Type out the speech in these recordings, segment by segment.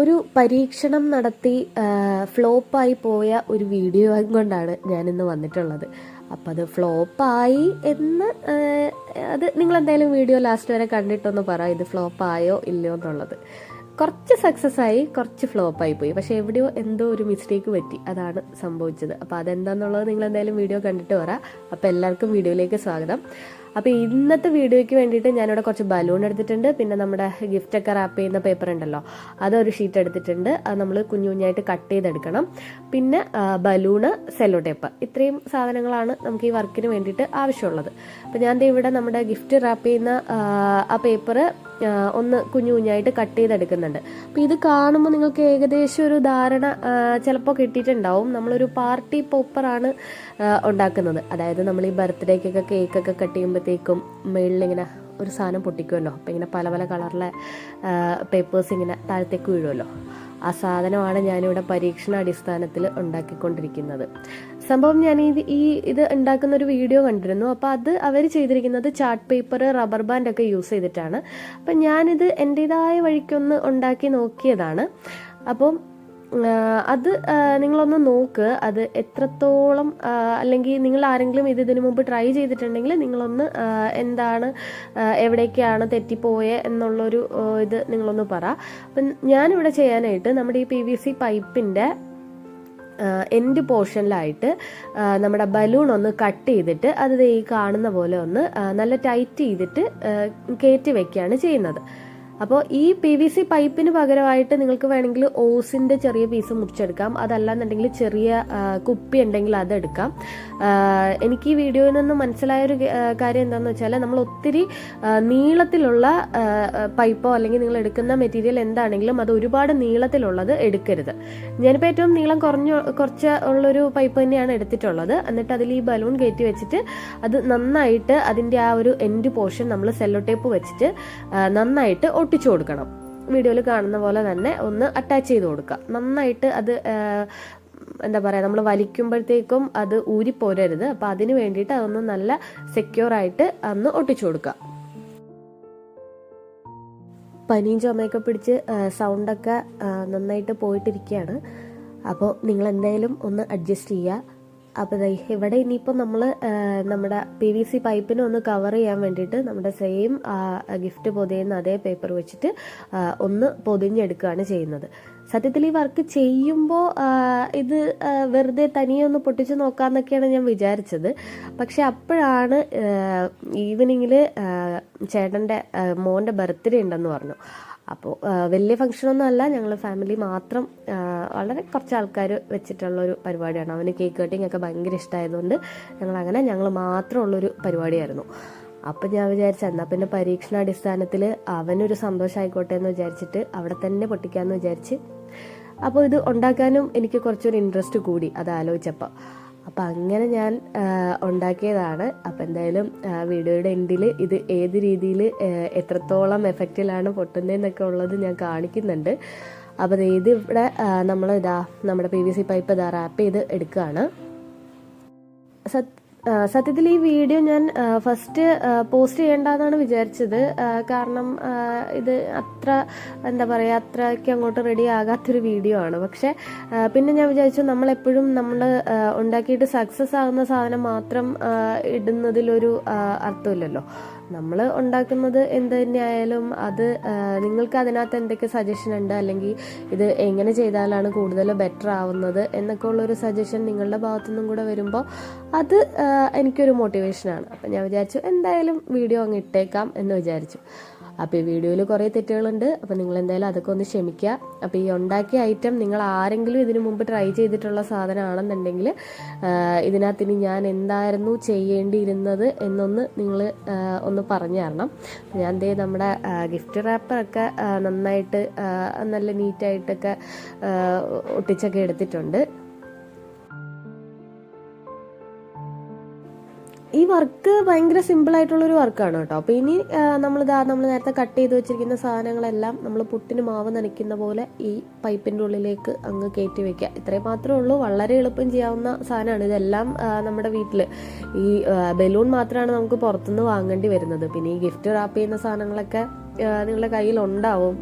ഒരു പരീക്ഷണം നടത്തി ഫ്ലോപ്പായി പോയ ഒരു വീഡിയോ കൊണ്ടാണ് ഞാനിന്ന് വന്നിട്ടുള്ളത്. അപ്പം അത് ഫ്ലോപ്പായി എന്ന് അത് നിങ്ങൾ എന്തായാലും വീഡിയോ ലാസ്റ്റ് വരെ കണ്ടിട്ടൊന്ന് പറ ഇത് ഫ്ലോപ്പായോ ഇല്ലയോ എന്നുള്ളത്. കുറച്ച് സക്സസ് ആയി കുറച്ച് ഫ്ലോപ്പായി പോയി. പക്ഷെ എവിടെയോ എന്തോ ഒരു മിസ്റ്റേക്ക് പറ്റി അതാണ് സംഭവിച്ചത്. അപ്പോൾ അതെന്താന്നുള്ളത് നിങ്ങൾ എന്തായാലും വീഡിയോ കണ്ടിട്ട് പറ. അപ്പോൾ എല്ലാവർക്കും വീഡിയോയിലേക്ക് സ്വാഗതം. അപ്പോൾ ഇന്നത്തെ വീഡിയോയ്ക്ക് വേണ്ടിയിട്ട് ഞാനിവിടെ കുറച്ച് ബലൂൺ എടുത്തിട്ടുണ്ട്. പിന്നെ നമ്മുടെ ഗിഫ്റ്റ് ഒക്കെ റാപ്പ് ചെയ്യുന്ന പേപ്പർ ഉണ്ടല്ലോ അതൊരു ഷീറ്റ് എടുത്തിട്ടുണ്ട്. അത് നമ്മൾ കുഞ്ഞു കുഞ്ഞായിട്ട് കട്ട് ചെയ്തെടുക്കണം. പിന്നെ ബലൂണ് സെല്ലോ ടേപ്പ് ഇത്രയും സാധനങ്ങളാണ് നമുക്ക് ഈ വർക്കിന് വേണ്ടിയിട്ട് ആവശ്യമുള്ളത്. അപ്പോൾ ഞാൻ ഇവിടെ നമ്മുടെ ഗിഫ്റ്റ് റാപ്പ് ചെയ്യുന്ന ആ, പേപ്പർ ഒന്ന് കുഞ്ഞു കുഞ്ഞായിട്ട് കട്ട് ചെയ്തെടുക്കുന്നുണ്ട്. അപ്പോൾ ഇത് കാണുമ്പോൾ നിങ്ങൾക്ക് ഏകദേശം ഒരു ധാരണ ചിലപ്പോൾ കിട്ടിയിട്ടുണ്ടാവും. നമ്മളൊരു പാർട്ടി പോപ്പറാണ് ഉണ്ടാക്കുന്നത്. അതായത് നമ്മൾ ഈ ബർത്ത്ഡേക്കൊക്കെ കേക്കൊക്കെ കട്ട് ചെയ്യുമ്പോഴത്തേക്കും മുകളിലിങ്ങനെ ഒരു സാധനം പൊട്ടിക്കുമല്ലോ. അപ്പോൾ ഇങ്ങനെ പല പല കളറിലെ പേപ്പേഴ്സ് ഇങ്ങനെ താഴത്തേക്ക് വീഴുമല്ലോ. ആ സാധനമാണ് ഞാനിവിടെ പരീക്ഷണ അടിസ്ഥാനത്തിൽ ഉണ്ടാക്കിക്കൊണ്ടിരിക്കുന്നത്. സംഭവം ഞാൻ ഈ ഈ ഇത് ഉണ്ടാക്കുന്ന ഒരു വീഡിയോ കണ്ടിരുന്നു. അപ്പോൾ അത് അവർ ചെയ്തിരിക്കുന്നത് ചാർട്ട് പേപ്പർ റബ്ബർ ബാൻഡ് ഒക്കെ യൂസ് ചെയ്തിട്ടാണ്. അപ്പം ഞാനിത് എന്റെതായ വഴിക്കൊന്ന് ഉണ്ടാക്കി നോക്കിയതാണ്. അപ്പം അത് നിങ്ങളൊന്ന് നോക്ക്. അത് എത്രത്തോളം അല്ലെങ്കിൽ നിങ്ങൾ ആരെങ്കിലും ഇത് ഇതിനു മുമ്പ് ട്രൈ ചെയ്തിട്ടുണ്ടെങ്കിൽ നിങ്ങളൊന്ന് എന്താണ് എവിടേക്കാണ് തെറ്റിപ്പോയെ എന്നുള്ളൊരു ഇത് നിങ്ങളൊന്ന് പറ. അപ്പം ഞാനിവിടെ ചെയ്യാനായിട്ട് നമ്മുടെ ഈ പി വി സി പൈപ്പിന്റെ എൻഡ് പോർഷനിലായിട്ട് നമ്മുടെ ബലൂൺ ഒന്ന് കട്ട് ചെയ്തിട്ട് അത് ഈ കാണുന്ന പോലെ ഒന്ന് നല്ല ടൈറ്റ് ചെയ്തിട്ട് കയറ്റി വെക്കുകയാണ് ചെയ്യുന്നത്. അപ്പോൾ ഈ പി വി സി പൈപ്പിന് പകരമായിട്ട് നിങ്ങൾക്ക് വേണമെങ്കിൽ ഓസിന്റെ ചെറിയ പീസ് മുറിച്ചെടുക്കാം. അതല്ലാന്നുണ്ടെങ്കിൽ ചെറിയ കുപ്പി ഉണ്ടെങ്കിൽ അതെടുക്കാം. എനിക്ക് ഈ വീഡിയോയിൽ നിന്ന് മനസ്സിലായൊരു കാര്യം എന്താണെന്ന് വെച്ചാൽ നമ്മൾ ഒത്തിരി നീളത്തിലുള്ള പൈപ്പോ അല്ലെങ്കിൽ നിങ്ങൾ എടുക്കുന്ന മെറ്റീരിയൽ എന്താണെങ്കിലും അത് ഒരുപാട് നീളത്തിലുള്ളത് എടുക്കരുത്. ഞാനിപ്പോൾ ഏറ്റവും നീളം കുറഞ്ഞ കുറച്ച് ഉള്ളൊരു പൈപ്പ് തന്നെയാണ് എടുത്തിട്ടുള്ളത്. എന്നിട്ട് അതിൽ ഈ ബലൂൺ കയറ്റി വെച്ചിട്ട് അത് നന്നായിട്ട് അതിന്റെ ആ ഒരു എൻഡ് പോർഷൻ നമ്മൾ സെല്ലോ ടേപ്പ് വെച്ചിട്ട് നന്നായിട്ട് ഒട്ടിച്ചു കൊടുക്കണം. വീഡിയോയിൽ കാണുന്ന പോലെ തന്നെ ഒന്ന് അറ്റാച്ച് ചെയ്ത് കൊടുക്കുക. നന്നായിട്ട് അത് എന്താ പറയുക നമ്മൾ വലിക്കുമ്പോഴത്തേക്കും അത് ഊരിപ്പോരരുത് അപ്പോൾ അതിന് വേണ്ടിയിട്ട് അതൊന്ന് നല്ല സെക്യൂർ ആയിട്ട് അന്ന് ഒട്ടിച്ചു കൊടുക്കുക. പനിയും ചുമയൊക്കെ പിടിച്ച് സൗണ്ടൊക്കെ നന്നായിട്ട് പോയിട്ടിരിക്കുകയാണ്. അപ്പോൾ നിങ്ങൾ എന്തായാലും ഒന്ന് അഡ്ജസ്റ്റ് ചെയ്യുക. അപ്പോൾ ദൈ ഇവിടെ ഇനിയിപ്പോൾ നമ്മൾ നമ്മുടെ പി വി സി പൈപ്പിനെ ഒന്ന് കവർ ചെയ്യാൻ വേണ്ടിയിട്ട് നമ്മുടെ സെയിം ഗിഫ്റ്റ് പൊതിയുന്ന അതേ പേപ്പർ വെച്ചിട്ട് ഒന്ന് പൊതിഞ്ഞെടുക്കുകയാണ് ചെയ്യുന്നത്. സത്യത്തിൽ ഈ വർക്ക് ചെയ്യുമ്പോൾ ഇത് വെറുതെ തനിയെ ഒന്ന് പൊട്ടിച്ച് നോക്കാമെന്നൊക്കെയാണ് ഞാൻ വിചാരിച്ചത്. പക്ഷെ അപ്പോഴാണ് ഈവനിങ്ങിൽ ചേട്ടന്റെ മോന്റെ ബർത്ത്ഡേ ഉണ്ടെന്ന് പറഞ്ഞു. അപ്പോൾ വലിയ ഫംഗ്ഷനൊന്നും അല്ല. ഞങ്ങൾ ഫാമിലി മാത്രം വളരെ കുറച്ച് ആൾക്കാർ വെച്ചിട്ടുള്ളൊരു പരിപാടിയാണ്. അവന് കേക്ക് കട്ടിംഗ് ഒക്കെ ഭയങ്കര ഇഷ്ടമായതുകൊണ്ട് ഞങ്ങൾ അങ്ങനെ ഞങ്ങൾ മാത്രമുള്ളൊരു പരിപാടിയായിരുന്നു. അപ്പം ഞാൻ വിചാരിച്ച എന്നാൽ പിന്നെ പരീക്ഷണാടിസ്ഥാനത്തിൽ അവനൊരു സന്തോഷമായിക്കോട്ടെ എന്ന് വിചാരിച്ചിട്ട് അവിടെ തന്നെ പൊട്ടിക്കാമെന്ന് വിചാരിച്ച് അപ്പോൾ ഇത് ഉണ്ടാക്കാനും എനിക്ക് കുറച്ചൊരു ഇൻട്രസ്റ്റ് കൂടി അത് ആലോചിച്ചപ്പോൾ അപ്പം അങ്ങനെ ഞാൻ ഉണ്ടാക്കിയതാണ്. അപ്പം എന്തായാലും വീഡിയോയുടെ എൻഡിൽ ഇത് ഏത് രീതിയിൽ എത്രത്തോളം എഫക്റ്റിലാണ് പൊട്ടുന്നതെന്നൊക്കെ ഉള്ളത് ഞാൻ കാണിക്കുന്നുണ്ട്. അപ്പോൾ ഇത് ഇവിടെ നമ്മൾ ഇതാ നമ്മുടെ പി വി സി പൈപ്പ് ഇതാ റാപ്പ് ചെയ്ത് എടുക്കുകയാണ് സത് ആ, സത്യത്തിൽ ഈ വീഡിയോ ഞാൻ ഫസ്റ്റ് പോസ്റ്റ് ചെയ്യേണ്ടതാണ് വിചാരിച്ചത്. കാരണം ഇത് അത്ര എന്താ പറയുക അത്രയ്ക്ക് അങ്ങോട്ട് റെഡി ആകാത്തൊരു വീഡിയോ ആണ്. പക്ഷേ പിന്നെ ഞാൻ വിചാരിച്ചു നമ്മളെപ്പോഴും നമ്മൾ ഉണ്ടാക്കിയിട്ട് സക്സസ് ആകുന്ന സാധനം മാത്രം ഇടുന്നതിലൊരു അർത്ഥമില്ലല്ലോ. നമ്മൾ ഉണ്ടാക്കുന്നത് എന്ത് തന്നെയായാലും അത് നിങ്ങൾക്ക് അതിനകത്ത് എന്തൊക്കെ സജഷൻ ഉണ്ട്? അല്ലെങ്കിൽ ഇത് എങ്ങനെ ചെയ്താലാണ് കൂടുതൽ ബെറ്റർ ആവുന്നത്? എന്നൊക്കെ ഉള്ളൊരു സജഷൻ നിങ്ങളുടെ ഭാഗത്തു നിന്നും കൂടെ വരുമ്പോൾ അത് എനിക്കൊരു മോട്ടിവേഷനാണ് അപ്പം ഞാൻ വിചാരിച്ചു എന്തായാലും വീഡിയോ അങ്ങ് ഇട്ടേക്കാം എന്ന് വിചാരിച്ചു. അപ്പോൾ ഈ വീഡിയോയിൽ കുറേ തെറ്റുകളുണ്ട്. അപ്പോൾ നിങ്ങൾ എന്തായാലും അതൊക്കെ ഒന്ന് ക്ഷമിക്കുക. അപ്പോൾ ഈ ഉണ്ടാക്കിയ ഐറ്റം നിങ്ങൾ ആരെങ്കിലും ഇതിനു മുമ്പ് ട്രൈ ചെയ്തിട്ടുള്ള സാധനമാണെന്നുണ്ടെങ്കിൽ ഇതിനകത്ത് ഇനി ഞാൻ എന്തായിരുന്നു ചെയ്യേണ്ടിയിരുന്നത് എന്നൊന്ന് നിങ്ങൾ ഒന്ന് പറഞ്ഞു തരണം. ഞാൻ ദേ നമ്മുടെ ഗിഫ്റ്റ് റാപ്പറൊക്കെ നന്നായിട്ട് നല്ല നീറ്റായിട്ടൊക്കെ ഒട്ടിച്ചൊക്കെ എടുത്തിട്ടുണ്ട്. ഈ വർക്ക് ഭയങ്കര ഒരു വർക്കാണ് കേട്ടോ. അപ്പോൾ ഇനി നമ്മൾ നമ്മളിതാ നമ്മൾ നേരത്തെ കട്ട് ചെയ്ത് വെച്ചിരിക്കുന്ന സാധനങ്ങളെല്ലാം നമ്മൾ പുട്ടിന് മാവ് നനയ്ക്കുന്ന പോലെ ഈ പൈപ്പിന്റെ ഉള്ളിലേക്ക് അങ്ങ് കയറ്റി വെക്കുക. ഇത്രേ മാത്രമേ ഉള്ളൂ. വളരെ എളുപ്പം ചെയ്യാവുന്ന സാധനമാണ്. ഇതെല്ലാം നമ്മുടെ വീട്ടിൽ ഈ ബലൂൺ മാത്രമാണ് നമുക്ക് പുറത്തുനിന്ന് വാങ്ങേണ്ടി വരുന്നത്. പിന്നെ ഈ ഗിഫ്റ്റ് റാപ്പ് ചെയ്യുന്ന സാധനങ്ങളൊക്കെ നിങ്ങളുടെ കയ്യിൽ ഉണ്ടാവും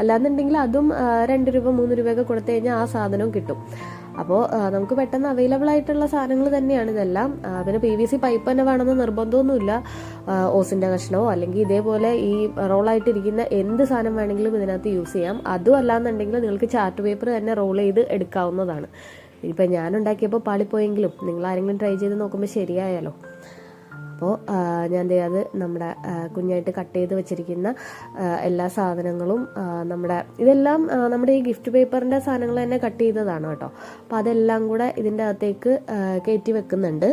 അല്ലാന്നുണ്ടെങ്കിൽ അതും രണ്ട് രൂപ മൂന്ന് രൂപയൊക്കെ കൊടുത്തു കഴിഞ്ഞാൽ ആ സാധനവും കിട്ടും. അപ്പോൾ നമുക്ക് പെട്ടെന്ന് അവൈലബിൾ ആയിട്ടുള്ള സാധനങ്ങൾ തന്നെയാണ് ഇതെല്ലാം. പിന്നെ പി വി സി പൈപ്പ് തന്നെ വേണമെന്ന് നിർബന്ധമൊന്നുമില്ല. ഓസിന്റെ കഷ്ണമോ അല്ലെങ്കിൽ ഇതേപോലെ ഈ റോളായിട്ടിരിക്കുന്ന എന്ത് സാധനം വേണമെങ്കിലും ഇതിനകത്ത് യൂസ് ചെയ്യാം. അതും അല്ലാന്നുണ്ടെങ്കിൽ നിങ്ങൾക്ക് ചാർട്ട് പേപ്പർ തന്നെ റോൾ ചെയ്ത് എടുക്കാവുന്നതാണ്. ഇപ്പം ഞാൻ ഉണ്ടാക്കിയപ്പോൾ പാളിപ്പോയെങ്കിലും നിങ്ങൾ ആരെങ്കിലും ട്രൈ ചെയ്ത് നോക്കുമ്പോൾ ശരിയായാലോ? അപ്പോൾ ഞാൻ അത് നമ്മുടെ കുഞ്ഞായിട്ട് കട്ട് ചെയ്ത് വെച്ചിരിക്കുന്ന എല്ലാ സാധനങ്ങളും നമ്മുടെ ഇതെല്ലാം നമ്മുടെ ഈ ഗിഫ്റ്റ് പേപ്പറിന്റെ സാധനങ്ങൾ തന്നെ കട്ട് ചെയ്തതാണ് കേട്ടോ. അപ്പോൾ അതെല്ലാം കൂടെ ഇതിന്റെ അകത്തേക്ക് കയറ്റി വെക്കുന്നുണ്ട്.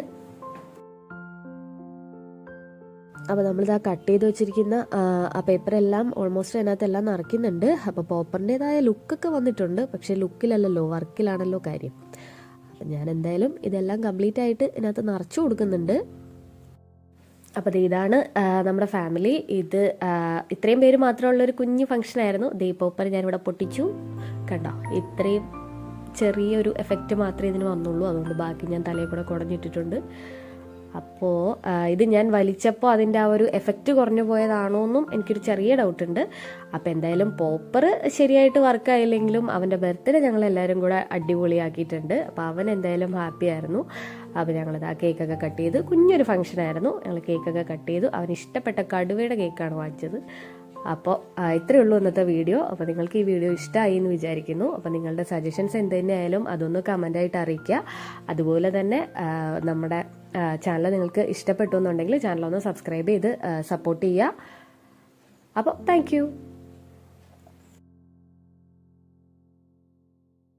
അപ്പോൾ നമ്മളിതാ കട്ട് ചെയ്ത് വെച്ചിരിക്കുന്ന ആ, പേപ്പറെല്ലാം ഓൾമോസ്റ്റ് അതിനകത്തെല്ലാം നിറയ്ക്കുന്നുണ്ട്. അപ്പോൾ പോപ്പറിന്റെതായ ലുക്കൊക്കെ വന്നിട്ടുണ്ട്. പക്ഷേ ലുക്കിലല്ലല്ലോ വർക്കിലാണല്ലോ കാര്യം. ഞാൻ എന്തായാലും ഇതെല്ലാം കംപ്ലീറ്റ് ആയിട്ട് ഇതിനകത്ത് നിറച്ചു കൊടുക്കുന്നുണ്ട്. അപ്പോൾ അത് ഇതാണ് നമ്മുടെ ഫാമിലി. ഇത് ഇത്രയും പേര് മാത്രമുള്ള ഒരു കുഞ്ഞു ഫംഗ്ഷൻ ആയിരുന്നു ദീപോപ്പർ ഞാനിവിടെ പൊട്ടിച്ചു. കണ്ടോ? ഇത്രയും ചെറിയൊരു എഫക്റ്റ് മാത്രമേ ഇതിന് വന്നുള്ളൂ. അതുകൊണ്ട് ബാക്കി ഞാൻ തലയിൽ കൂടെ കുടഞ്ഞിട്ടിട്ടുണ്ട്. അപ്പോൾ ഇത് ഞാൻ വലിച്ചപ്പോൾ അതിന്റെ ആ ഒരു എഫക്റ്റ് കുറഞ്ഞു പോയതാണോ എന്നും എനിക്കൊരു ചെറിയ ഡൗട്ട് ഉണ്ട്. അപ്പോൾ എന്തായാലും പോപ്പർ ശരിയായിട്ട് വർക്ക് ആയില്ലെങ്കിലും അവന്റെ ബർത്ത്ഡേ ഞങ്ങൾ എല്ലാവരും കൂടെ അടിപൊളിയാക്കിയിട്ടുണ്ട്. അപ്പോൾ അവൻ എന്തായാലും ഹാപ്പി ആയിരുന്നു. അപ്പോൾ ഞങ്ങളിത് ആ കേക്കൊക്കെ കട്ട് ചെയ്ത് കുഞ്ഞൊരു ഫംഗ്ഷൻ ആയിരുന്നു. ഞങ്ങൾ കേക്കൊക്കെ കട്ട് ചെയ്തു. അവൻ ഇഷ്ടപ്പെട്ട കടുവയുടെ കേക്കാണ് വാങ്ങിച്ചത്. അപ്പോൾ ഇത്രയേ ഉള്ളൂ ഇന്നത്തെ വീഡിയോ അപ്പോൾ നിങ്ങൾക്ക് ഈ വീഡിയോ ഇഷ്ടമായി എന്ന് വിചാരിക്കുന്നു. അപ്പോൾ നിങ്ങളുടെ സജഷൻസ് എന്ത് തന്നെയായാലും അതൊന്ന് കമന്റായിട്ട് അറിയിക്കുക. അതുപോലെ തന്നെ നമ്മുടെ ചാനൽ നിങ്ങൾക്ക് ഇഷ്ടപ്പെട്ടു എന്നുണ്ടെങ്കിൽ ചാനൽ ഒന്ന് സബ്സ്ക്രൈബ് ചെയ്ത് സപ്പോർട്ട് ചെയ്യുക. അപ്പോൾ താങ്ക്